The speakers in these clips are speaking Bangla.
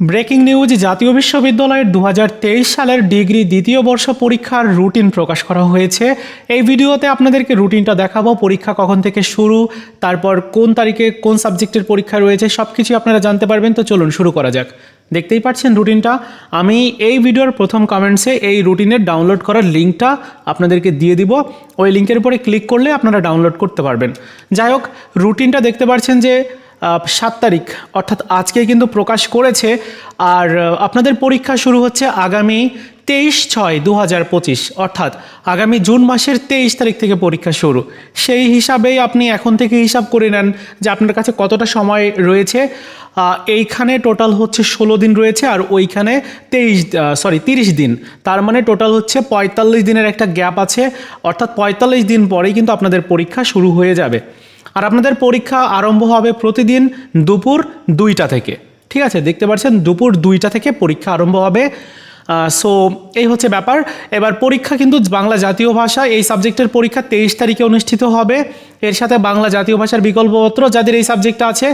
ব্রেকিং নিউজ, জাতীয় বিশ্ববিদ্যালয়ের দু হাজার তেইশ সালের ডিগ্রি দ্বিতীয় বর্ষ পরীক্ষার রুটিন প্রকাশ করা হয়েছে। এই ভিডিওতে আপনাদেরকে রুটিনটা দেখাবো, পরীক্ষা কখন থেকে শুরু, তারপর কোন তারিখে কোন সাবজেক্টের পরীক্ষা রয়েছে সব কিছু আপনারা জানতে পারবেন। তো চলুন শুরু করা যাক। দেখতেই পাচ্ছেন রুটিনটা। আমি এই ভিডিওর প্রথম কমেন্টসে এই রুটিনের ডাউনলোড করার লিঙ্কটা আপনাদেরকে দিয়ে দিব। ওই লিঙ্কের উপরে ক্লিক করলে আপনারা ডাউনলোড করতে পারবেন। যাই হোক, রুটিনটা দেখতে পাচ্ছেন যে সাত তারিখ, অর্থাৎ আজকে কিন্তু প্রকাশ করেছে। আর আপনাদের পরীক্ষা শুরু হচ্ছে আগামী তেইশ ছয় দু হাজার পঁচিশ, অর্থাৎ আগামী জুন মাসের তেইশ তারিখ থেকে পরীক্ষা শুরু। সেই হিসাবেই আপনি এখন থেকে হিসাব করে নেন যে আপনার কাছে কতটা সময় রয়েছে। এইখানে টোটাল হচ্ছে ষোলো দিন রয়েছে আর ওইখানে তেইশ সরি তিরিশ দিন। তার মানে টোটাল হচ্ছে পঁয়তাল্লিশ দিনের একটা গ্যাপ আছে, অর্থাৎ পঁয়তাল্লিশ দিন পরেই কিন্তু আপনাদের পরীক্ষা শুরু হয়ে যাবে। আর আপনাদের পরীক্ষা আরম্ভ হবে প্রতিদিন দুপুর দুইটা থেকে। ঠিক আছে? দেখতে পাচ্ছেন, দুপুর দুইটা থেকে পরীক্ষা আরম্ভ হবে। সো এই হচ্ছে ব্যাপার। এবার পরীক্ষা কিন্তু বাংলা জাতীয় ভাষা, এই সাবজেক্টের পরীক্ষা তেইশ তারিখে অনুষ্ঠিত হবে। এর সাথে বাংলা জাতীয় ভাষার বিকল্পপত্র যাদের এই সাবজেক্টটা আছে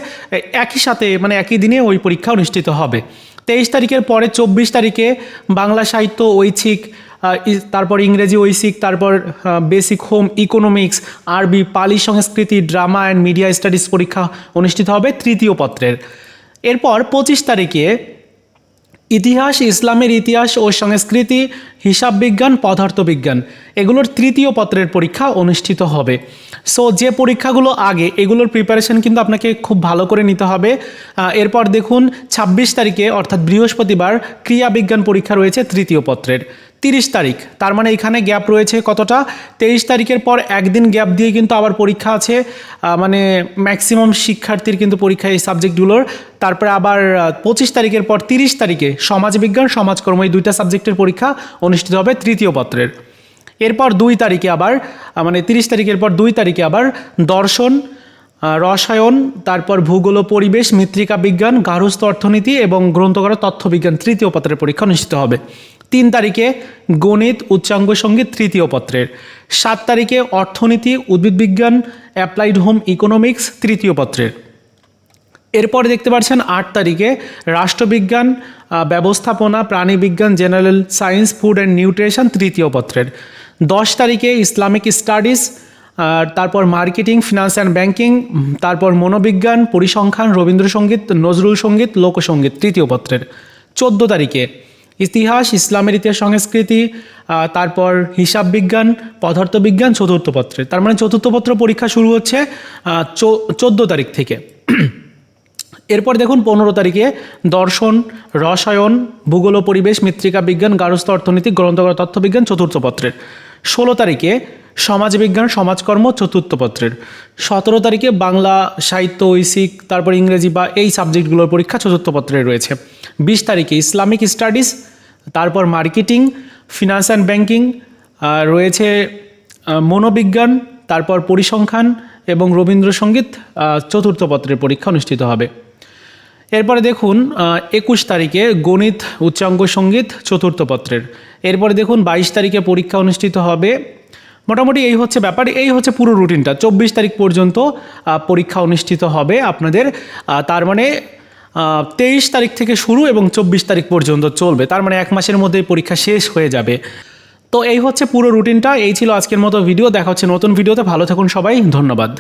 একই সাথে মানে একই দিনে ওই পরীক্ষা অনুষ্ঠিত হবে। তেইশ তারিখের পরে চব্বিশ তারিখে বাংলা সাহিত্য, ঐচ্ছিক তারপর ইংরেজি ঐশিক, তারপর বেসিক হোম ইকোনমিক্স আরবি, পালি সংস্কৃতি ড্রামা অ্যান্ড মিডিয়া স্টাডিজ পরীক্ষা অনুষ্ঠিত হবে তৃতীয় পত্রের। এরপর পঁচিশ তারিখে ইতিহাস, ইসলামের ইতিহাস ও সংস্কৃতি, হিসাব বিজ্ঞান পদার্থবিজ্ঞান এগুলোর তৃতীয় পত্রের পরীক্ষা অনুষ্ঠিত হবে। সো যে পরীক্ষাগুলো আগে, এগুলোর প্রিপারেশন কিন্তু আপনাকে খুব ভালো করে নিতে হবে। এরপর দেখুন ২৬ তারিখে, অর্থাৎ বৃহস্পতিবার, ক্রিয়া বিজ্ঞান পরীক্ষা রয়েছে তৃতীয় পত্রের। তিরিশ তারিখ। তার মানে এখানে গ্যাপ রয়েছে কতটা? তেইশ তারিখের পর একদিন গ্যাপ দিয়ে কিন্তু আবার পরীক্ষা আছে। মানে ম্যাক্সিমাম শিক্ষার্থীর কিন্তু পরীক্ষা এই সাবজেক্টগুলোর। তারপরে আবার পঁচিশ তারিখের পর তিরিশ তারিখে সমাজবিজ্ঞান, সমাজকর্ম এই দুইটা সাবজেক্টের পরীক্ষা অনুষ্ঠিত হবে তৃতীয় পত্রের। এরপর দুই তারিখে আবার মানে তিরিশ তারিখের পর দুই তারিখে আবার দর্শন রসায়ন, তারপর ভূগোল পরিবেশ, মৃত্তিকা বিজ্ঞান গার্হস্থ অর্থনীতি এবং গ্রন্থকার তথ্যবিজ্ঞান তৃতীয় পত্রের পরীক্ষা অনুষ্ঠিত হবে। তিন তারিখে গণিত, উচ্চাঙ্গ সংগীত তৃতীয় পত্রের। সাত তারিখে অর্থনীতি, উদ্ভিদ বিজ্ঞান, অ্যাপ্লাইড হোম ইকোনমিক্স তৃতীয় পত্রের। এরপর দেখতে পাচ্ছেন আট তারিখে রাষ্ট্রবিজ্ঞান ব্যবস্থাপনা প্রাণীবিজ্ঞান general science, food and nutrition তৃতীয় পত্রের। দশ তারিখে ইসলামিক স্টাডিজ তারপর মার্কেটিং, ফিনান্স অ্যান্ড ব্যাংকিং, তারপর মনোবিজ্ঞান, পরিসংখ্যান, রবীন্দ্রসঙ্গীত, নজরুল সংগীত, লোকসঙ্গীত তৃতীয় পত্রের। চোদ্দ তারিখে ইতিহাস, ইসলামের ইতিহাস, সংস্কৃতি তারপর হিসাব বিজ্ঞান পদার্থবিজ্ঞান চতুর্থ পত্রে। তার মানে চতুর্থ পত্র পরীক্ষা শুরু হচ্ছে চোদ্দ তারিখ থেকে। এরপর দেখুন পনেরো তারিখে দর্শন, রসায়ন, ভূগোল পরিবেশ, মৃত্তিকা বিজ্ঞান গার্হস্থ অর্থনীতি, গ্রন্থগত তথ্যবিজ্ঞান চতুর্থ পত্রের। ষোলো তারিখে সমাজবিজ্ঞান, সমাজকর্ম, চতুর্থ পত্রের। সতেরো তারিখে বাংলা, সাহিত্য, ঐশিক, তারপর ইংরেজি বা এই সাবজেক্টগুলোর পরীক্ষা চতুর্থ পত্রে রয়েছে। বিশ তারিখে ইসলামিক স্টাডিজ, তারপর মার্কেটিং, ফিনান্স অ্যান্ড ব্যাংকিং রয়েছে মনোবিজ্ঞান, তারপর পরিসংখ্যান এবং রবীন্দ্রসঙ্গীত চতুর্থ পত্রের পরীক্ষা অনুষ্ঠিত হবে। এরপরে দেখুন একুশ তারিখে গণিত, উচ্চাঙ্গ সংগীত, চতুর্থ পত্রের। এরপরে দেখুন, বাইশ তারিখে পরীক্ষা অনুষ্ঠিত হবে মোটামুটি এই হচ্ছে ব্যাপার, এই হচ্ছে পুরো রুটিনটা। চব্বিশ তারিখ পর্যন্ত পরীক্ষা অনুষ্ঠিত হবে আপনাদের তার মানে তেইশ তারিখ থেকে শুরু এবং চব্বিশ তারিখ পর্যন্ত চলবে। তার মানে এক মাসের মধ্যে পরীক্ষা শেষ হয়ে যাবে। তো এই হচ্ছে পুরো রুটিনটা, এই ছিল আজকের মতো ভিডিও। দেখা হচ্ছে নতুন ভিডিওতে। ভালো থাকুন সবাই। ধন্যবাদ।